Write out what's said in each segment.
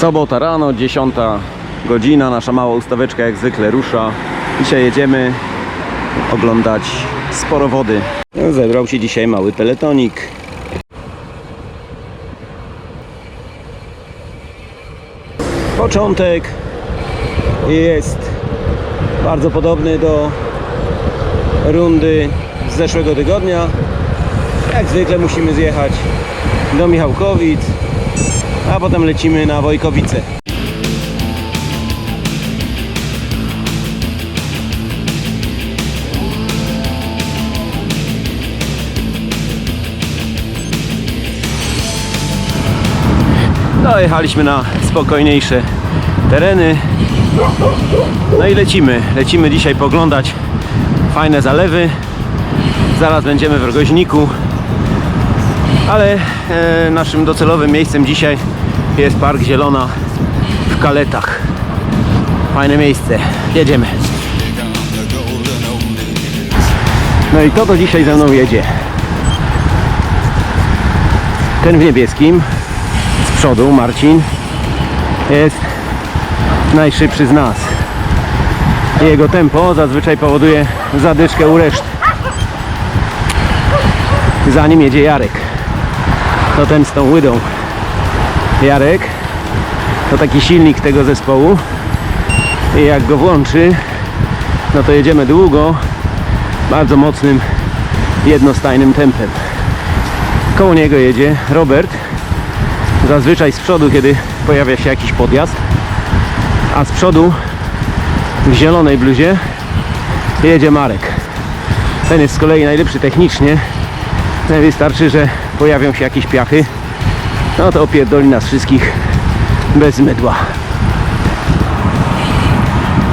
Sobota rano, 10 godzina, nasza mała ustaweczka jak zwykle rusza. Dzisiaj jedziemy oglądać sporo wody. Zebrał się dzisiaj mały peletonik. Początek jest bardzo podobny do rundy z zeszłego tygodnia. Jak zwykle musimy zjechać do Michałkowic, a potem lecimy na Wojkowice. Dojechaliśmy na spokojniejsze tereny. No i lecimy. Lecimy dzisiaj poglądać fajne zalewy. Zaraz będziemy w Rogoźniku. Ale e, naszym docelowym miejscem dzisiaj jest Park Zielona w Kaletach. Fajne miejsce. Jedziemy. No i to dzisiaj ze mną jedzie? Ten w niebieskim z przodu, Marcin, jest najszybszy z nas. Jego tempo zazwyczaj powoduje zadyszkę u reszty. Za nim jedzie Jarek. To ten z tą łydą. Jarek to taki silnik tego zespołu. I jak go włączy, no to jedziemy długo, bardzo mocnym, jednostajnym tempem. Koło niego jedzie Robert, zazwyczaj z przodu, kiedy pojawia się jakiś podjazd, a z przodu w zielonej bluzie jedzie Marek. Ten jest z kolei najlepszy technicznie. Wystarczy, że pojawią się jakieś piachy, no to opierdoli nas wszystkich bez mydła.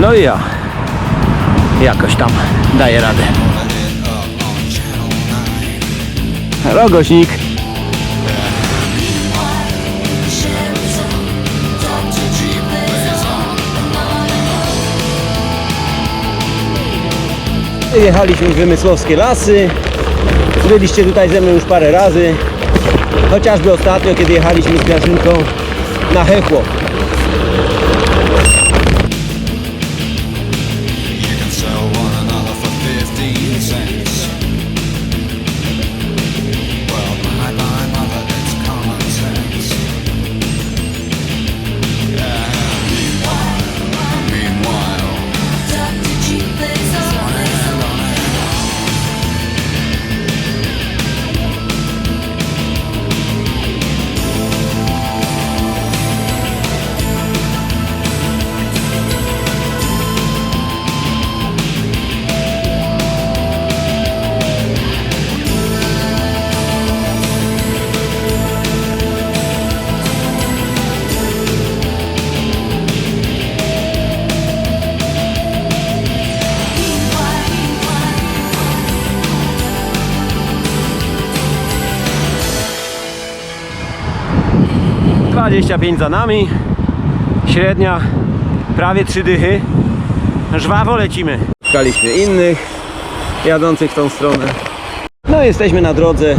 No i ja jakoś tam daję radę. Rogoźnik Jechaliśmy w Wymysłowskie Lasy. Byliście tutaj ze mną już parę razy. Chociażby ostatnio, kiedy jechaliśmy z Grażynką na Hechło. 25 za nami. Średnia prawie 3 dychy. Żwawo lecimy. Szukaliśmy innych jadących w tą stronę. No jesteśmy na drodze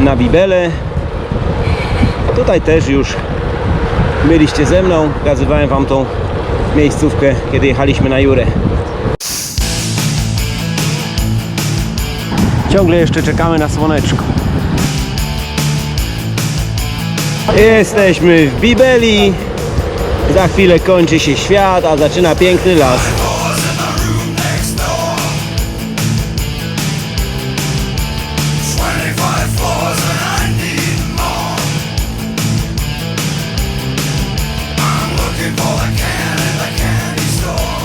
na Bibele. Tutaj też już byliście ze mną. Pokazywałem wam tą miejscówkę, kiedy jechaliśmy na Jurę. Ciągle jeszcze czekamy na słoneczko. Jesteśmy w Bibeli. Za chwilę kończy się świat, a zaczyna piękny las. floors in the room next door. 25 floors and I need more. I'm looking for the can in the candy store.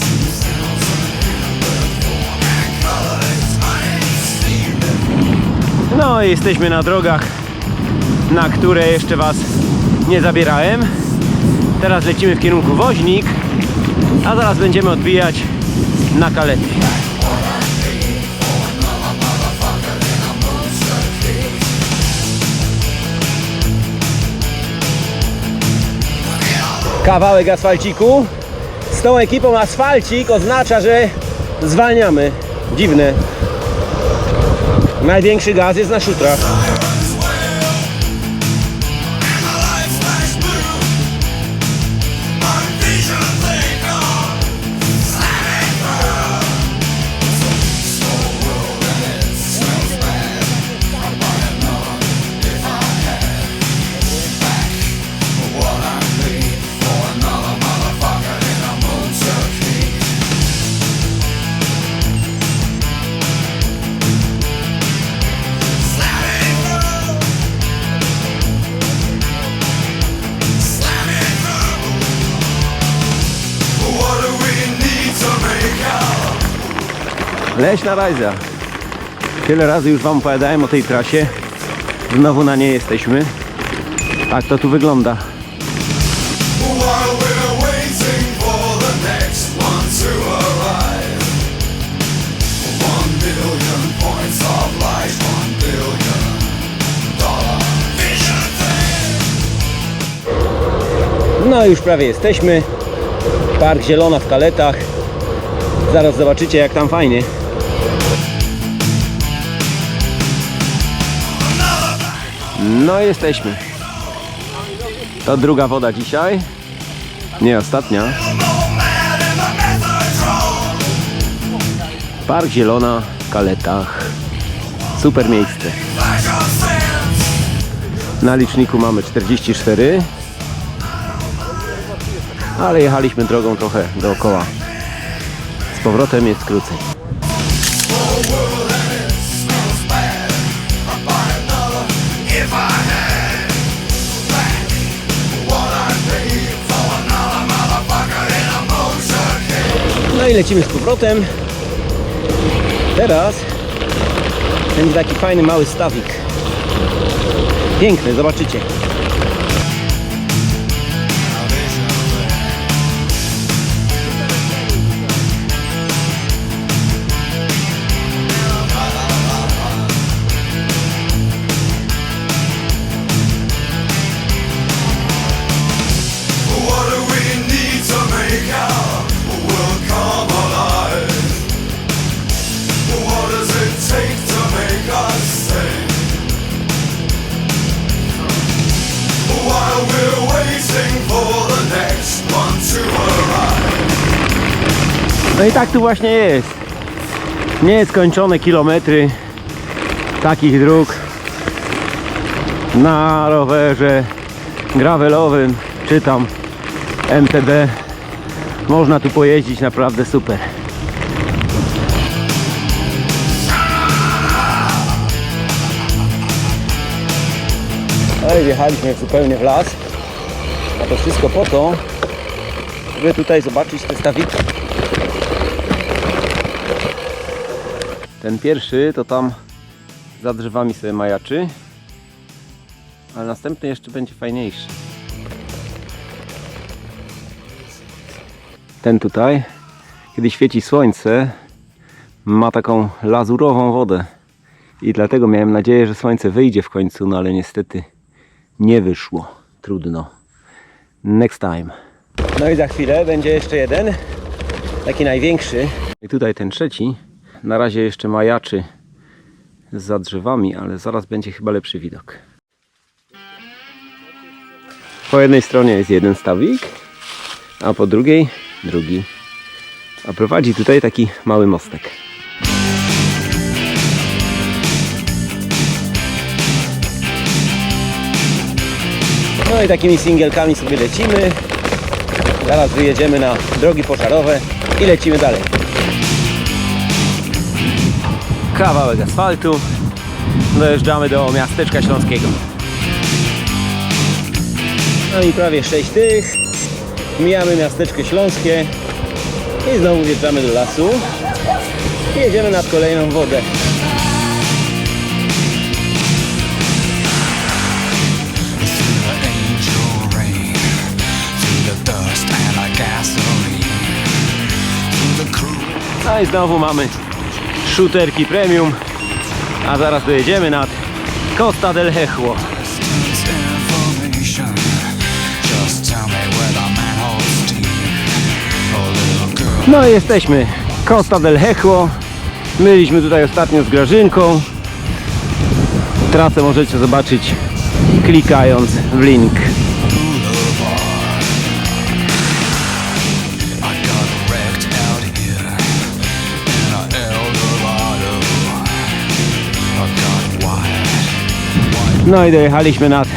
2004 and colored it's honey steamed. No i jesteśmy na drogach, na które jeszcze Was nie zabierałem. Teraz lecimy w kierunku Woźnik, a zaraz będziemy odbijać na Kalety. Kawałek asfalciku. Z tą ekipą asfalcik oznacza, że zwalniamy. Dziwne. Największy gaz jest na szutrach. Leśna Rajza. Tyle razy już Wam opowiadałem o tej trasie. Znowu na niej jesteśmy. Tak to tu wygląda. No już prawie jesteśmy. Park Zielona w Kaletach. Zaraz zobaczycie jak tam fajnie. No jesteśmy. To druga woda dzisiaj. Nie ostatnia. Park Zielona w Kaletach. Super miejsce. Na liczniku mamy 44. Ale jechaliśmy drogą trochę dookoła. Z powrotem jest krócej. No i lecimy z powrotem. Teraz będzie taki fajny mały stawik. Piękny, zobaczycie. No i tak tu właśnie jest. Nieskończone kilometry takich dróg na rowerze gravelowym czy tam MTB. Można tu pojeździć naprawdę super. I wjechaliśmy zupełnie w las. A to wszystko po to, żeby tutaj zobaczyć te stawiki. Ten pierwszy to tam za drzewami sobie majaczy, ale następny jeszcze będzie fajniejszy. Ten tutaj, kiedy świeci słońce, ma taką lazurową wodę. I dlatego miałem nadzieję, że słońce wyjdzie w końcu, no ale niestety nie wyszło. Trudno. Next time. No i za chwilę będzie jeszcze jeden, taki największy. I tutaj ten trzeci, na razie jeszcze majaczy za drzewami, ale zaraz będzie chyba lepszy widok. Po jednej stronie jest jeden stawik, a po drugiej drugi. A prowadzi tutaj taki mały mostek. No i takimi singielkami sobie lecimy. Zaraz wyjedziemy na drogi pożarowe i lecimy dalej. Kawałek asfaltu. Dojeżdżamy do miasteczka śląskiego. No i prawie 6 tych. Mijamy miasteczko śląskie i znowu wjeżdżamy do lasu. I jedziemy nad kolejną wodę. No i znowu mamy shooterki premium. A zaraz dojedziemy nad Costa del Hechło. No i jesteśmy. Costa del Hechło. Byliśmy tutaj ostatnio z Grażynką. Trasę możecie zobaczyć klikając w link. No i dojechaliśmy nad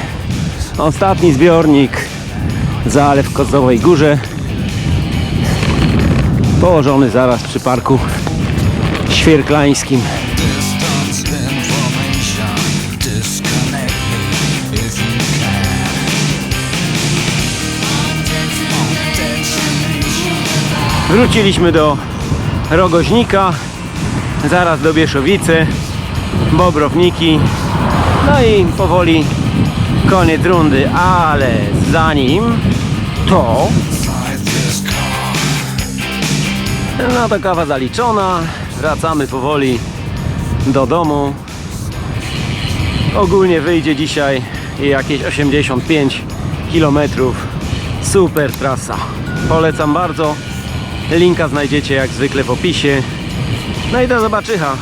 ostatni zbiornik Zalew w Kozowej Górze. Położony zaraz przy parku świerklańskim. Wróciliśmy do Rogoźnika. zaraz do Bieszowicy, Bobrowniki, no i powoli koniec rundy, ale zanim to no to kawa zaliczona, wracamy powoli do domu. Ogólnie wyjdzie dzisiaj jakieś 85 km. Super trasa. Polecam bardzo. Linka znajdziecie jak zwykle w opisie. No i do zobaczycha.